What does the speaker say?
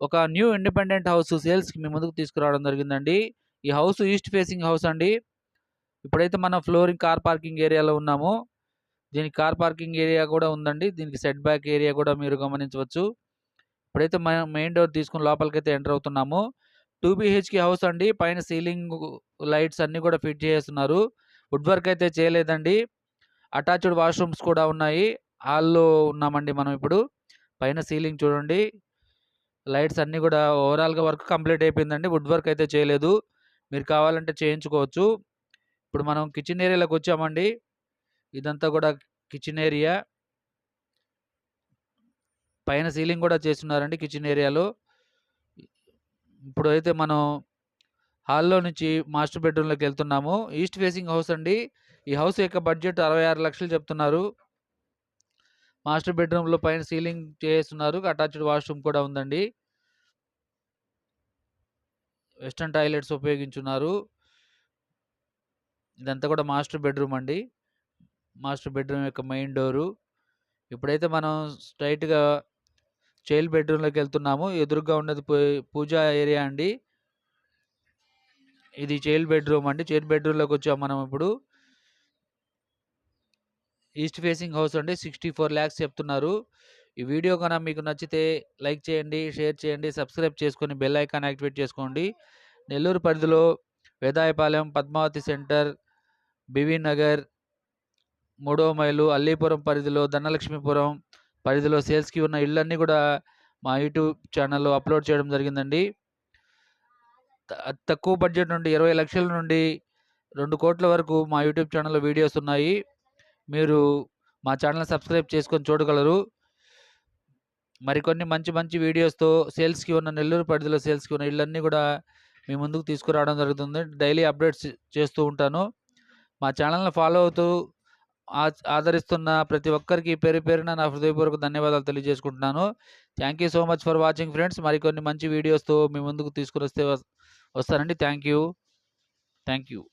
ఒక new independent house సేల్స్కి మీ ముందుకు తీసుకురావడం జరిగిందండి. ఈ హౌస్ ఈస్ట్ ఫేసింగ్ హౌస్ అండి. ఇప్పుడైతే మనం ఫ్లోరింగ్ కార్ పార్కింగ్ ఏరియాలో ఉన్నాము. దీనికి కార్ పార్కింగ్ ఏరియా కూడా ఉందండి. దీనికి సెట్ బ్యాక్ ఏరియా కూడా మీరు గమనించవచ్చు. ఇప్పుడైతే మనం మెయిన్ డోర్ తీసుకుని లోపలికైతే ఎంటర్ అవుతున్నాము. టూ బీహెచ్కి హౌస్ అండి. పైన సీలింగ్ లైట్స్ అన్నీ కూడా ఫిట్ చేస్తున్నారు. వుడ్ వర్క్ అయితే చేయలేదండి. అటాచ్డ్ వాష్రూమ్స్ కూడా ఉన్నాయి. హాల్లో ఉన్నామండి మనం ఇప్పుడు. పైన సీలింగ్ చూడండి. లైట్స్ అన్నీ కూడా ఓవరాల్గా వర్క్ కంప్లీట్ అయిపోయిందండి. వుడ్ వర్క్ అయితే చేయలేదు. మీరు కావాలంటే చేయించుకోవచ్చు. ఇప్పుడు మనం కిచెన్ ఏరియాలోకి వచ్చామండి. ఇదంతా కూడా కిచెన్ ఏరియా. పైన సీలింగ్ కూడా చేస్తున్నారండి కిచెన్ ఏరియాలో. ఇప్పుడు అయితే మనం హాల్లో నుంచి మాస్టర్ బెడ్రూమ్లోకి వెళ్తున్నాము. ఈస్ట్ ఫేసింగ్ హౌస్ అండి. ఈ హౌస్ యొక్క బడ్జెట్ అరవై ఆరు లక్షలు చెప్తున్నారు. మాస్టర్ బెడ్రూమ్లో పైన సీలింగ్ చేస్తున్నారు. అటాచ్డ్ వాష్రూమ్ కూడా ఉందండి. వెస్టర్న్ టాయిలెట్స్ ఉపయోగించున్నారు. ఇదంతా కూడా మాస్టర్ బెడ్రూమ్ అండి. మాస్టర్ బెడ్రూమ్ యొక్క మెయిన్ డోరు. ఇప్పుడైతే మనం స్ట్రైట్గా చైల్డ్ బెడ్రూమ్లోకి వెళ్తున్నాము. ఎదురుగా ఉన్నది పూ- పూజా ఏరియా అండి. ఇది చైల్డ్ బెడ్రూమ్ అండి. చైల్డ్ బెడ్రూమ్లోకి వచ్చాం మనం ఇప్పుడు. ఈస్ట్ ఫేసింగ్ హౌస్ అండి. సిక్స్టీ ఫోర్ ల్యాక్స్ చెప్తున్నారు. ఈ వీడియో కనుక మీకు నచ్చితే లైక్ చేయండి షేర్ చేయండి సబ్స్క్రైబ్ చేసుకొని బెల్ ఐకాన్ యాక్టివేట్ చేసుకోండి. నెల్లూరు పరిధిలో వేదాయపాలెం పద్మావతి సెంటర్ బివి నగర్ మూడో మైలు అల్లీపురం పరిధిలో ధనలక్ష్మీపురం పరిధిలో సేల్స్కి ఉన్న ఇళ్ళన్నీ కూడా మా యూట్యూబ్ ఛానల్లో అప్లోడ్ చేయడం జరిగిందండి. తక్కువ బడ్జెట్ నుండి ఇరవై లక్షల నుండి రెండు కోట్ల వరకు మా యూట్యూబ్ ఛానల్లో వీడియోస్ ఉన్నాయి. మీరు మా ఛానల్ సబ్స్క్రైబ్ చేసుకొని చూడగలరు. మరికొన్ని మంచి మంచి వీడియోస్తో సేల్స్కి ఉన్న నెల్లూరు పరిధిలో సేల్స్కి ఉన్న ఇళ్ళన్నీ కూడా మీ ముందుకు తీసుకురావడం జరుగుతుంది. డైలీ అప్డేట్స్ చేస్తూ ఉంటాను. మా ఛానల్ని ఫాలో అవుతూ ఆ- ఆదరిస్తున్న ప్రతి ఒక్కరికి పేరు పేరున నా హృదయపూర్వక ధన్యవాదాలు తెలియజేసుకుంటున్నాను. Thank you so much for watching friends. మరికొన్ని మంచి వీడియోస్తో మీ ముందుకు తీసుకుని వస్తే వస్తానండి. Thank you. Thank you.